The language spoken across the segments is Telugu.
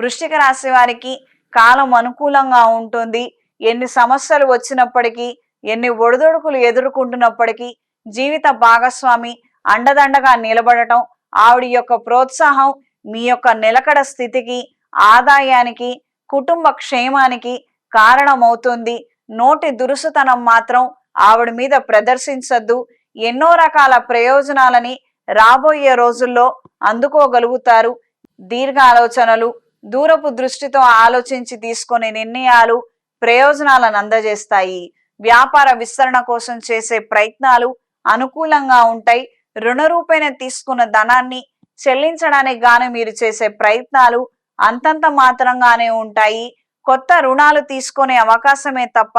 వృష్టిక రాశి వారికి కాలం అనుకూలంగా ఉంటుంది. ఎన్ని సమస్యలు వచ్చినప్పటికీ ఎన్ని ఒడిదొడుకులు ఎదుర్కొంటున్నప్పటికీ జీవిత భాగస్వామి అండదండగా నిలబడటం ఆవిడ యొక్క ప్రోత్సాహం మీ యొక్క నిలకడ స్థితికి ఆదాయానికి కుటుంబ క్షేమానికి కారణమవుతుంది. నోటి దురుసుతనం మాత్రం ఆవిడ మీద ప్రదర్శించద్దు. ఎన్నో రకాల ప్రయోజనాలని రాబోయే రోజుల్లో అందుకోగలుగుతారు. దీర్ఘ ఆలోచనలు దూరపు దృష్టితో ఆలోచించి తీసుకునే నిర్ణయాలు ప్రయోజనాలను అందజేస్తాయి. వ్యాపార విస్తరణ కోసం చేసే ప్రయత్నాలు అనుకూలంగా ఉంటాయి. రుణ రూపేణ తీసుకున్న ధనాన్ని చెల్లించడానికి గాను మీరు చేసే ప్రయత్నాలు అంతంత మాత్రంగానే ఉంటాయి. కొత్త రుణాలు తీసుకునే అవకాశమే తప్ప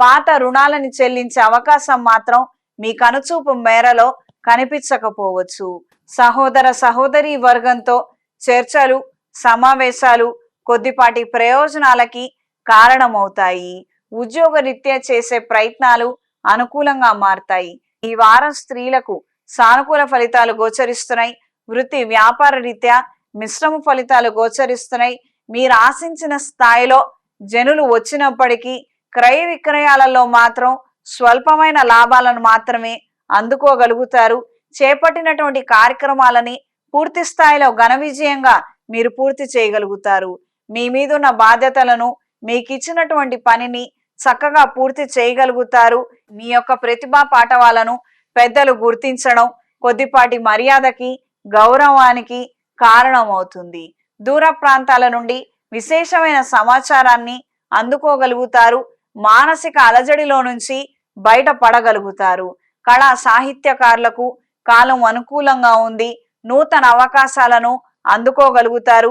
పాత రుణాలను చెల్లించే అవకాశం మాత్రం మీ కనుచూపు మేరలో కనిపించకపోవచ్చు. సహోదర సహోదరి వర్గంతో చర్చలు సమావేశాలు కొద్దిపాటి ప్రయోజనాలకి కారణమవుతాయి. ఉద్యోగరీత్యా చేసే ప్రయత్నాలు అనుకూలంగా మారతాయి. ఈ వారం స్త్రీలకు సానుకూల ఫలితాలు గోచరిస్తున్నాయి. వృత్తి వ్యాపార రీత్యా మిశ్రమ ఫలితాలు గోచరిస్తున్నాయి. మీరు ఆశించిన స్థాయిలో జనులు వచ్చినప్పటికీ క్రయ విక్రయాలలో మాత్రం స్వల్పమైన లాభాలను మాత్రమే అందుకోగలుగుతారు. చేపట్టినటువంటి కార్యక్రమాలని పూర్తి స్థాయిలో ఘన విజయంగా మీరు పూర్తి చేయగలుగుతారు. మీ మీద ఉన్న బాధ్యతలను మీకు ఇచ్చినటువంటి పనిని చక్కగా పూర్తి చేయగలుగుతారు. మీ యొక్క ప్రతిభా పాఠవాలను పెద్దలు గుర్తించడం కొద్దిపాటి మర్యాదకి గౌరవానికి కారణమవుతుంది. దూర ప్రాంతాల నుండి విశేషమైన సమాచారాన్ని అందుకోగలుగుతారు. మానసిక అలజడిలో నుంచి బయటపడగలుగుతారు. కళా సాహిత్యకారులకు కాలం అనుకూలంగా ఉంది. నూతన అవకాశాలను అందుకోగలుగుతారు.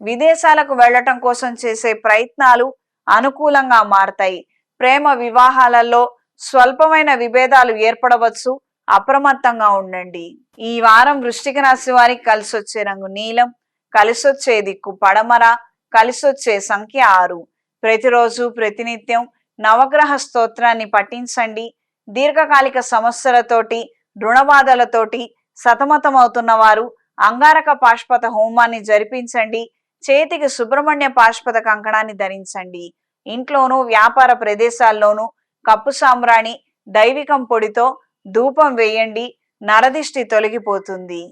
విదేశాలకు వెళ్ళటం కోసం చేసే ప్రయత్నాలు అనుకూలంగా మారతాయి. ప్రేమ వివాహాలలో స్వల్పమైన విభేదాలు ఏర్పడవచ్చు. అప్రమత్తంగా ఉండండి. ఈ వారం వృష్టిక రాశి వారికి కలిసి వచ్చే రంగు నీలం కలిసొచ్చే దిక్కు పడమర కలిసొచ్చే సంఖ్య ఆరు. ప్రతిరోజు ప్రతినిత్యం నవగ్రహ స్తోత్రాన్ని పఠించండి. దీర్ఘకాలిక సమస్యలతోటి రుణబాధలతోటి సతమతమవుతున్న వారు అంగారక పాష్పత హోమాన్ని జరిపించండి చేతికి సుబ్రహ్మణ్య పాష్పత కంకణాన్ని ధరించండి. ఇంట్లోనూ వ్యాపార ప్రదేశాల్లోనూ కప్పు సాంబ్రాణి దైవికం పొడితో ధూపం వేయండి నరదిష్టి తొలగిపోతుంది.